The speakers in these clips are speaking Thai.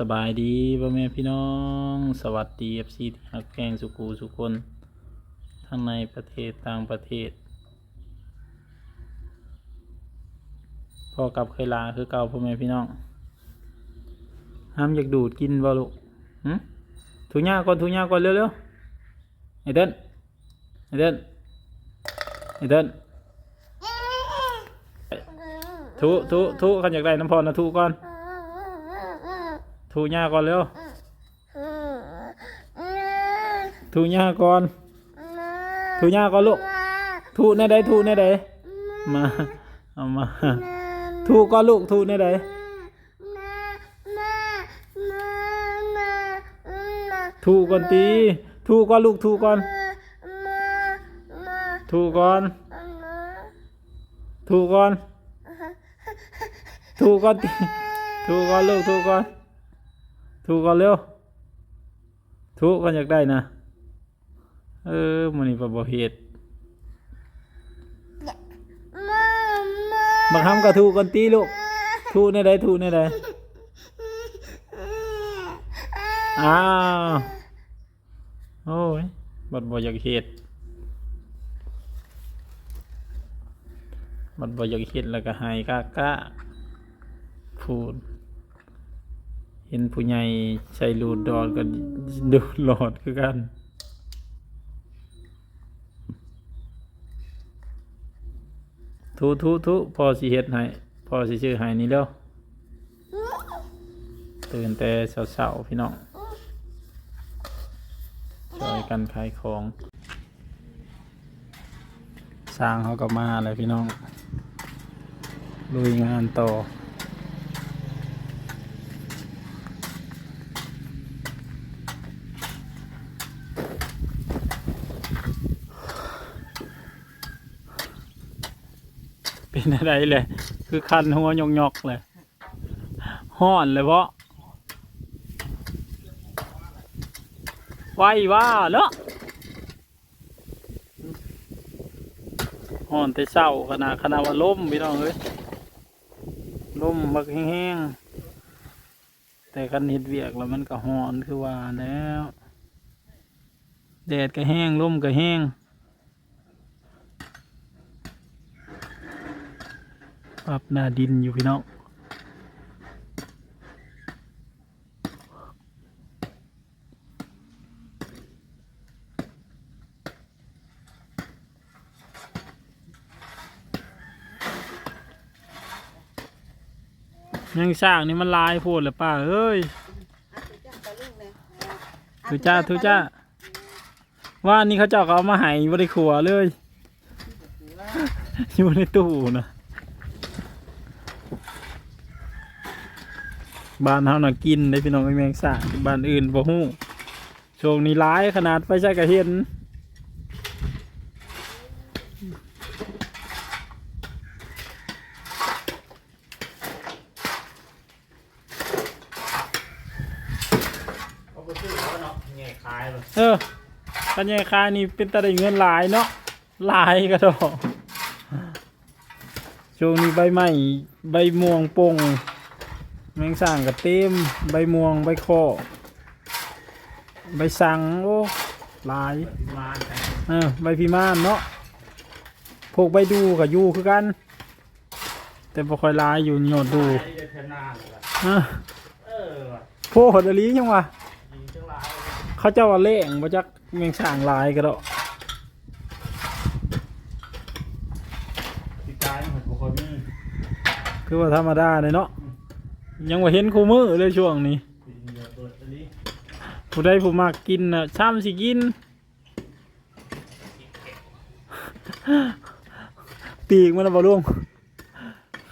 สบายดีพ่อแม่พี่น้อง สวัสดีเอฟซีที่ฮักแพงสุกูสุคน ทั้งในประเทศต่างประเทศพอกับเคยลาคือเก่าพ่อแม่พี่น้องห้ามอยากดูดกินบ่ลูกหึถูหญ้าก่อนถูหญ้าก่อนเร็วๆไอ้เต้นไอ้เต้นไอ้เต้นถูถูถูขันอยากได้น้ำพรนะถูก่อน ถูหญ้าก่อนเร็วถูหญ้าก่อนถูหญ้าก่อนลูกถูแน่ใดถูแน่ใดมาเอามาถูก่อนลูก ถูกก่อนเร็วถูกก่อนอยากได้นะ เออมันนี่ปะบ่เฮ็ดบางคำก็ถูก่อนตีลูก ถูในใดถูในใดอ้าว โอ้ยบัดบ่อยากเฮ็ดบัดบ่อยากเฮ็ดแล้วก็ให้กะกะพูด เห็นผู้ใหญ่ใส่รูดดอดก็ดูหลอดคือกันทุทุทุพอสิเฮ็ดให้พอสิชื่อให้นี่เด้อตื่นแต่เช้าๆพี่น้องช่วยกันขายของ สร้างเขาก็มาเลยพี่น้องลุยงานต่อ เป็นอะไรเลย คือคันหัวหยกเลยห้อนเลยเพราะไวว่าเนาะห้อนแต่เศร้าขนาดขนาดว่าล่มพี่น้องเอ้ยล่มมักแห้งๆแต่กันเห็ดเวียกแล้วมันก็ห้อนคือว่าแล้วแดดก็แห้งลมก็แห้ง ปรับหน้าดินอยู่พี่น้องยังสร้างนี่มันลายโพดเลยป้าเอ้ยทุจ้าทุจ้า ว่านี่เขาเจ้าก็เอามาให้บริขัวเลย อยู่ในตู้นะ บ้านเฮาน่ะกินได้พี่น้องไอ้แมงสาบบ้านอื่นบ่ฮู้ช่วงนี้ร้ายขนาดไปใช้กระเห็นเออปัญญาคายนี่เป็นตะได้เงินหลายเนาะหลายกระดอกช่วงนี้ใบไม้ใบม่วงปง แมงสั่งกับเต็มใบม่วงใบคอใบสังโอ้หลายเออใบพิมานเนาะพวกใบดูกับยูคือกัน แต่บ่ค่อยหลายอยู่โยดดูเออโพดอลียังวะเขาเจ้าว่าเล่งบ่จักแมงสั่งหลายก็ดอกติดตายเหมือนบุคคลนี่คือว่าธรรมดาเลยเนาะ ยังว่าเห็นคู่มือเลยช่วงนี้ผู้ใดผู้มากกินน่ะช้ำสิกิน ปีกมันน่ะบ่ลุง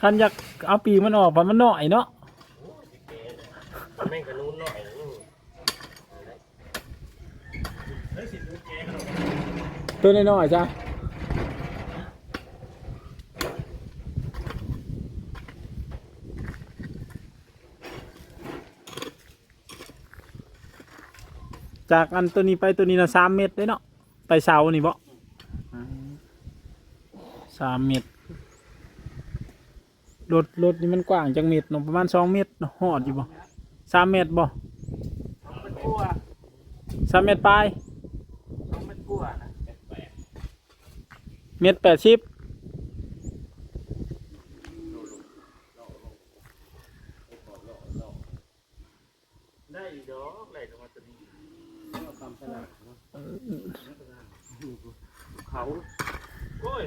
คันอยากเอาปีกมันออกเพราะมันหน้อยเนาะแม่งกระนู้นหน่อยตัวน้อยๆจ้ะ จากอันตัวนี้ไปตัวนี้นะสามเมตรได้เนาะไปเสานี่บ่สามเมตรรถรถนี่มันกว้างจังเมตรเนาะประมาณสองเมตรเนาะหอดอยู่บ่สามเมตรบ่สองเมตรกว่าสามเมตรปลายสองเมตรกว่านะแปดแปดเมตรแปดสิบได้อีกดอกไหลลงมา เขาโอ้ย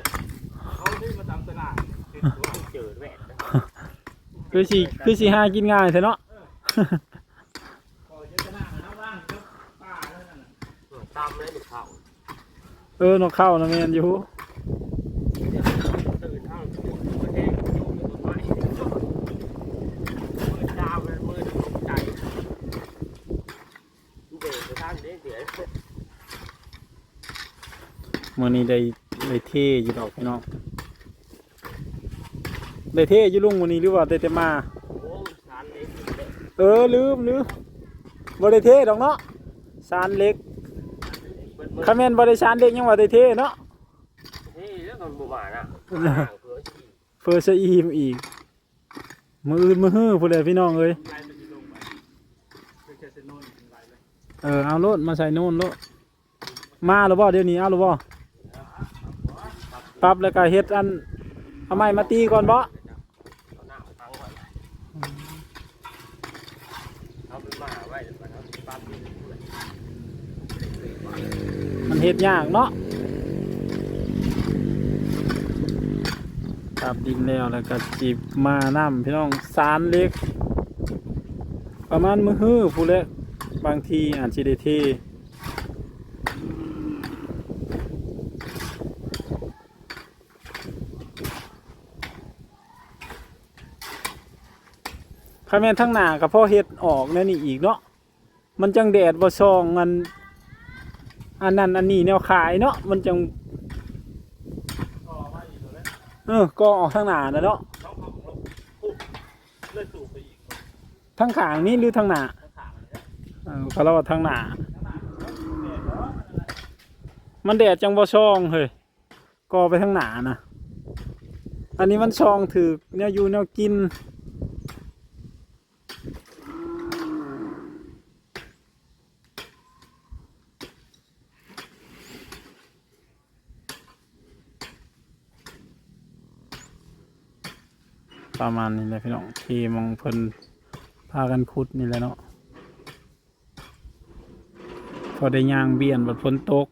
เขาที่มาตามตลาดติดตัวเจอแหวนคือสีคือสีหากินง่ายใช่เนาะพอะตลาดนาะตามเลยหนูเขาเออนกเข้านะแมนอยู่ ตื่นเท่าปวดหัวแห้งโยมต้นไม้มือดาวเลยมือตกใจดูเบรกไปทางนี้เดี๋ยว มื้อนี้ได้ได้เท่อยู่ดอกพี่น้องได้เท่อยู่ลุงมื้อนี้หรือว่าได้แต่มาโอ้สารเล็กเลยเออลืมลืมบ่ได้เท่ดอกเนาะสารเล็กเบิดมือคาแม่นบ่ได้สารเล็กยังว่าได้เท่เนาะนี่แล้วมันบูมาน่ะเผื่อขี่เฟอร์ซอีมอีกมืออื่นมือฮื้อผู้ใดพี่น้องเอ้ยไล่มันจะลงไปคือแค่เซนโน่นเป็นไรเลยเออเอาโลดมาใส่โน่นโลดมาหรือบ่เดี๋ยวนี้เอาหรือบ่ป รับแล้วก็เฮ็ดอันเอาไม้มาตีก่อนบ่เอาหน้าตั้งไว้เอาเป็นมาไว้เดี๋ยวมันเอาปั๊บนี่เลยมันเฮ็ดยากเนาะปรับดินแล้วแล้วก็จีบมาน้ำพี่น้องสารเล็ก ประมาณมือฮื้อผู้เล็กบางทีอาจสิได้เท ถ้าแม่นทั้งหน้ากับพ่อเฮ็ดออกนั่นนี่อีกเนาะมันจังแดดบ่ซองอันอันนั้นอันนี้แนวขายเนาะมันจังก็ไว้อยู่แล้วเออก็ออกทางหน้านะเนาะเขาเขาลงปุ๊บเลื่อนสูบไปอีกทางขางนี้หรือทางหน้าเขาถามเลยนะเออเขาเล่าว่าทางหน้ามันแดดจังบ่ซองเฮ้ยก็ไปทางหน้านะอันนี้มันซองถือแนวอยู่แนวกิน ประมาณนี้แหละพี่น้องที่มองเพิ่นพากันขุดนี่แหละเนาะพอได้ย่างเบียนบัดฝนตก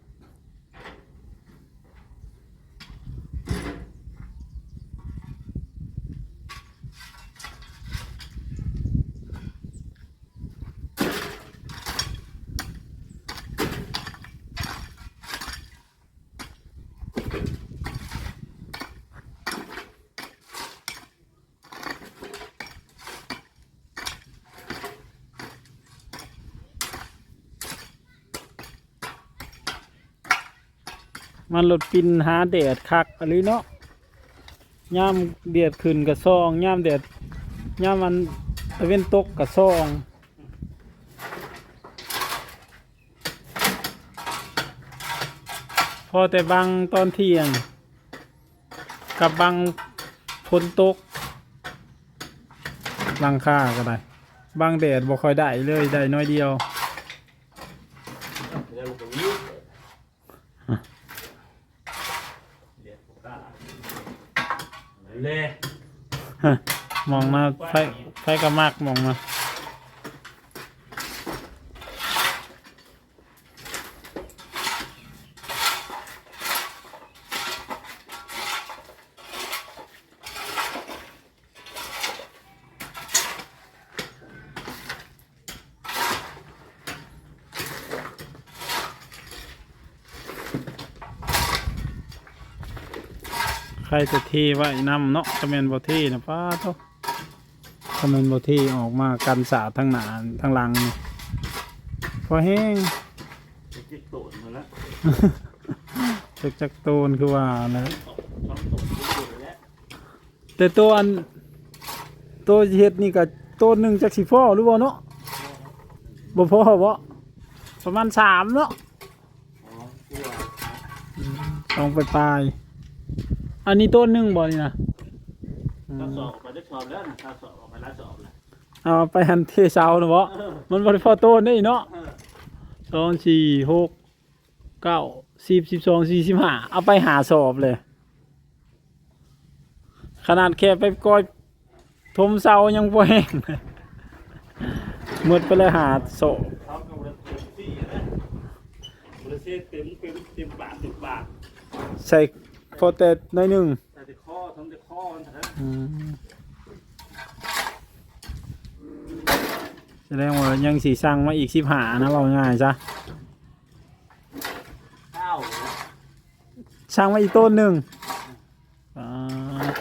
มันหลดปินหาแดดคักอะไรเนาะย่ามเดดขึ้นกับซองย่ามแดดย่ามมันตะเว้นตกกับซองพอแต่บางตอนเที่ยง กับบางฝนตกบางค่าก็ได้บางแดดบ่ค่อยได้เลยได้น้อยเดียว เรื่องตรงนี้เรียนผมได้เลย มองมาไฟไฟก็มากมองมา ใครจะเทไว้นำเนาะคอมเมนต์บอเทนะป้าโตคอมเมนต์บอเทออกมากันสาดทั้งหนาทั้งหลังนี่พอแห้งจะจิตโตนมาแล้วจากจากโตนคือว่านะทำโตนอยู่แล้วแต่ตัวอันตัวเห็ดนี่กับตัวหนึ่งจากสีพ่อหรือเปล่าเนาะบ่พ่อบ่ประมาณสามเนาะอ๋อตัวลองไปปลาย อันนี้ต้นหนึ่งบ่นี่นะอืถ้ามสอบไปได้สอบแล้วนะถ้าสอบออกไปแล้วสอบแล้วเอาไปหันเทเสาเนาะบ่มันบ่ได้พอโตนได้เนาะเออสองสี่หกเก้าสิบสิบสองสี่สิบห้าเอาไปหาสอบเลย ขนาดแค่ไปก้อยทมเสายังบ่แห้งเลยหมดไปเลยหาสอบเขากำลังเต็มที่นะบริเซเต็มเต็มเต็มปากเต็มปากใส่ พอแต่น้อยหนึ่งแต่ที่ข้อทั้งที่ข้อมันนะอืมแสดงว่ายังสีสั่งมาอีกสิบหานะเราง่ายจ้ะข้าวสั่งมาอีกต้นหนึ่งอ่า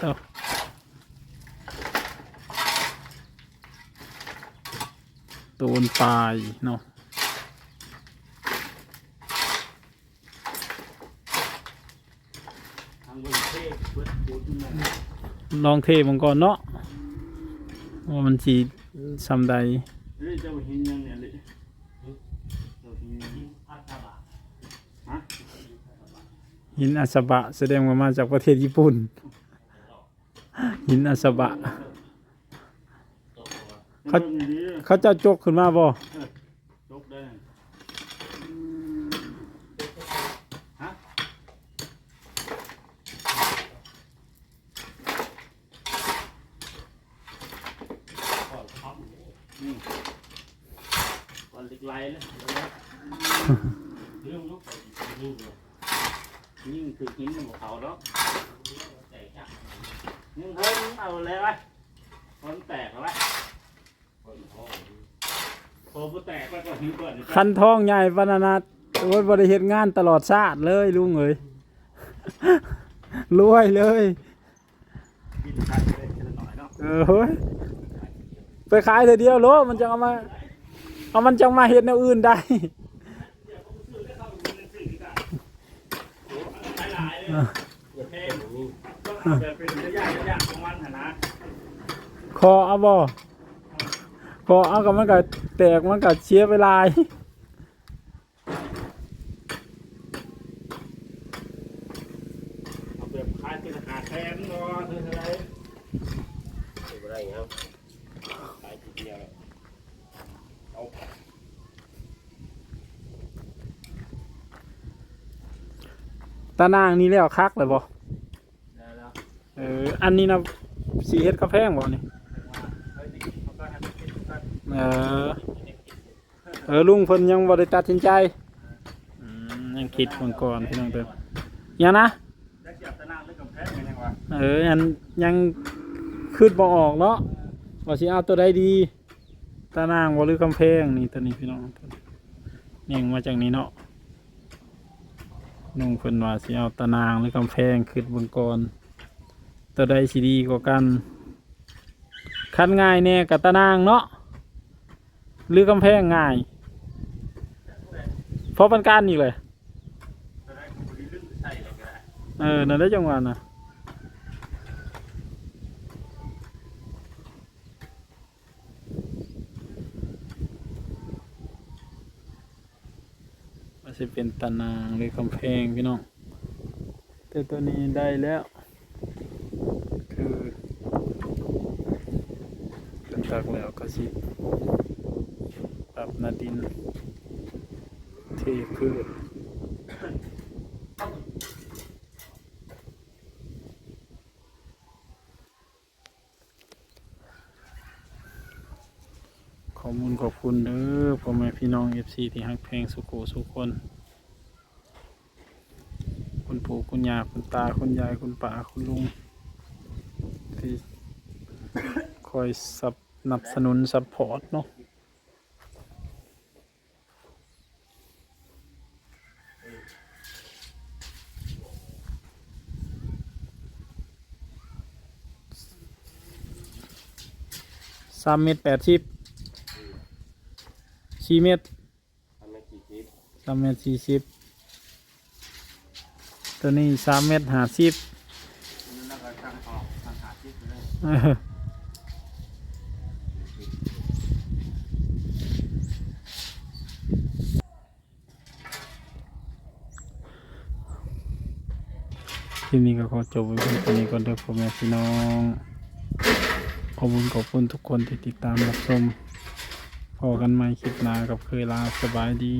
เต้าต้นปลายเนาะางบริเซเบิดปูนนั่นลองเทมังก่อนเนาะว่ามันสีซำใดเฮ้ยเจ้าเห็นยังเนี่ยเลยเจ้าเห็นยังอัตตาบะฮะหินอัสบะ แสดงว่ามาจากประเทศญี่ปุ่น หินอัสบะ เขาเบิ่งดีเขาเจ้าจกขึ้นมาบ่ จบได้ฮะก่อนครับนี่ก่อนเหล็ก ไหลเลยเรื่องลุกไปยิ่งเลยยิ่งคือหินมันบอกเขาแล้วยิ่งเฮ้ยเอาเลยไว้คนแตกแล้วไว้พอผู้แตกไปก่อนหินก่อนคันทองใหญ่ปานานาโอ้ยบริเฮ็ดงานตลอดชาติเลยลุงเอ้ยรวยเลยเออเฮ้ยไปขายเถอะเดียวโลมันจะเอามา เอามันจังมาเฮ็ดแนวอื่นได้คอเอาบ่คอเอากับมันก็แตกมันก็เชียไปลาย เอาแบบคล้ายเป็นหาแทนเนาะคืออะไรเป็นอะไรครับขายทีเดียวเอา ตา นางนี่แล้วคักเลยบ่ได้แล้วเอออันนี้นะสีเฮ็ดกาแฟงบ่นี่เฮ้ยนี่เขาก็ให้มันเป็นกันเออเออลุงเพิ่นยังบ่ได้ตัดสินใจอืมยังคิดเบิ่งก่อนพี่น้องเด้อยังนะได้เสียบตะนางด้วยกำแพงกันยังวะเออยังยังคืดบ่ออกเนาะว่าสิเอาตัวใดดีตานางบ่หรือกำแพงนี่ตัวนี้พี่น้องเน่งมาจากนี้เนาะ นุ่งเพิ่นว่าสิเอาตะนางหรือกำแพงคืดเบิ่งก่อนตัวใดสิดีกว่ากัน คันง่ายแน่กับตานางเนาะหรือกำแพงง่ายเพราะปันการอีกเลยจะได้คุยเรื่องใช่เลยเออนั่นได้จังหวะนะ สิเป็นตานางหรือกำแพงพี่น้องแต่ตัวนี้ได้แล้ว คือเป็นตักแล้วก็สิปรับนาดินเทพืช ขอมูลขอบคุณเด้อพ่อแม่พี่น้อง เอฟซีที่ฮักเพลงสุโขสุคน คุณปู่คุณย่าคุณตาคุณยายคุณป้าคุณลุง ที่คอยสนับสนุนซัพพอร์ตเนาะสามเมตรแปดสิบสี่เมตร สามเมตรสี่สิบตัวนี้สามเมตรห้าสิบนั่นี้ก็ขอจบไว้เพียงเท่านี้ก่อนเด้อพ่อแม่พี่น้องขอบคุณขอบคุณทุกคนที่ติดตามรับชม อกันใหม่คลิปหน้ากับเคยลาสบายดี